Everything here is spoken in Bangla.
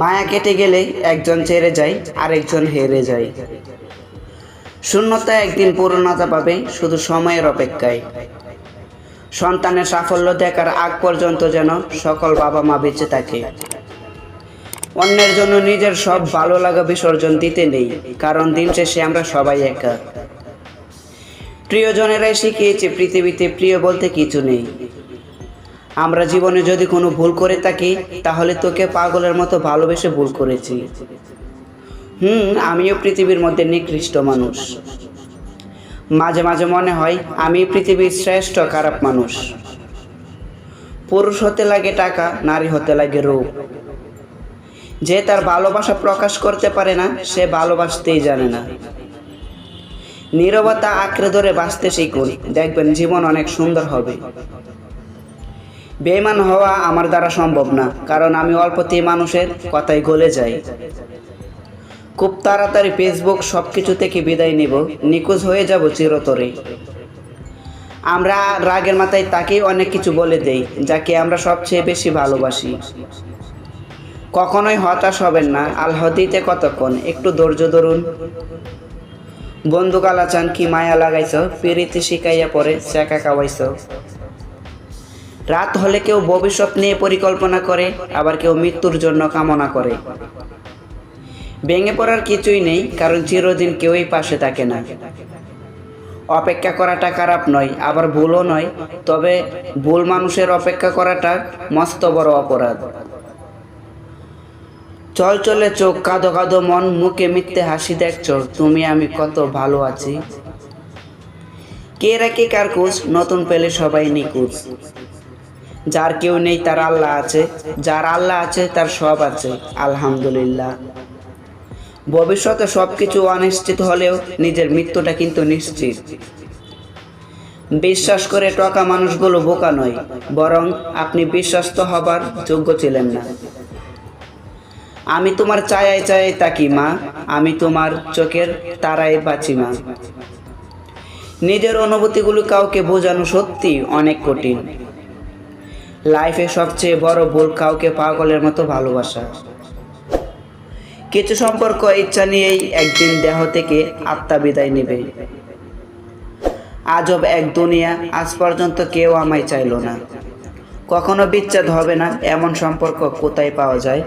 মায়া কেটে গেলে একজন ছেড়ে যায়, আরেকজন হেরে যায়। শূন্যতা একদিন পূর্ণতা পাবে শুধু সময়ের অপেক্ষায়। সন্তানের সাফল্য দেখার আগ পর্যন্ত যেন সকল বাবা মা বেঁচে থাকে। অন্যের জন্য নিজের সব ভালো লাগা বিসর্জন দিতে নেই, কারণ দিন শেষে আমরা সবাই একা। প্রিয়জনেরাই শিখিয়েছে, পৃথিবীতে প্রিয় বলতে কিছু নেই। আমরা জীবনে যদি কোনো ভুল করে থাকি, তাহলে তোকে পাগলের মতো ভালোবেসে ভুল করেছি। হুম, আমিও পৃথিবীর মধ্যে নিকৃষ্ট মানুষ। মাঝে মাঝে মনে হয়, আমি পৃথিবীর শ্রেষ্ঠ খারাপ মানুষ। পুরুষ হতে লাগে টাকা, নারী হতে লাগে রূপ। যে তার ভালোবাসা প্রকাশ করতে পারে না, সে ভালোবাসতেই জানে না। নীরবতা আঁকড়ে ধরে বাঁচতে শিখুন, দেখবেন জীবন অনেক সুন্দর হবে। বেইমান হওয়া আমার দ্বারা সম্ভব না, কারণ আমি অল্পতেই মানুষের কথায় গলে যাই। খুব তাড়াতাড়ি ফেসবুক সব কিছু থেকে বিদায় নিব, নিখোঁজ হয়ে যাব চিরতরে। আমরা রাগের মাথায় তাকেই অনেক কিছু বলে দেই, যাকে আমরা সবচেয়ে বেশি ভালোবাসি। কখনোই হতাশ হবেন না আল্লাহ দিতে কতক্ষণ? একটু ধৈর্য ধরুন। বন্ধু কালাচান কি মায়া লাগাইছ? পিরিতি শিখাইয়া পরে চেকা খাওয়াইছ। রাত হলে কেউ ভবিষ্যৎ নিয়ে পরিকল্পনা করে, আবার কেউ মৃত্যুর জন্য কামনা করে। ভেঙে পড়ার কিছুই নেই, কারণ চিরদিন কেউই পাশে থাকে না। অপেক্ষা করাটা খারাপ নয়, আবার ভুলও নয়, তবে ভুল মানুষের অপেক্ষা করাটা মস্ত বড় অপরাধ। চল চলে চোখ কাঁদো কাঁদো মন, মুখে মিথ্যে হাসি দেখছ, তুমি, আমি কত ভালো আছি। কে রাখে কার কুচ নতুন পেলে সবাই নিকুচ যার কেউ নেই, তার আল্লাহ আছে। যার আল্লাহ আছে, তার সব আছে। আলহামদুলিল্লাহ। ভবিষ্যতে সব কিছু অনিশ্চিত হলেও নিজের মৃত্যুটা কিন্তু নিশ্চিত। বিশ্বাস করে টকা মানুষগুলো বোকা নয়, বরং আপনি বিশ্বস্ত হবার যোগ্য ছিলেন না। আমি তোমার চায়ায় চায়ায় তাকি, মা। আমি তোমার চোখের তারায় বাঁচি, মা। নিজের অনুভূতিগুলো কাউকে বোঝানো সত্যি অনেক কঠিন। লাইফে সবচেয়ে বড় ভুল কাউকে পাগলের মতো ভালোবাসা। কিছু সম্পর্ক, ইচ্ছা নিয়েই একদিন দেহ থেকে আত্মা বিদায় নেবে। আজব এক দুনিয়া, আজ পর্যন্ত কেউ আমায় চাইল না। কখনো বিচ্ছেদ হবে না, এমন সম্পর্ক কোথায় পাওয়া যায়?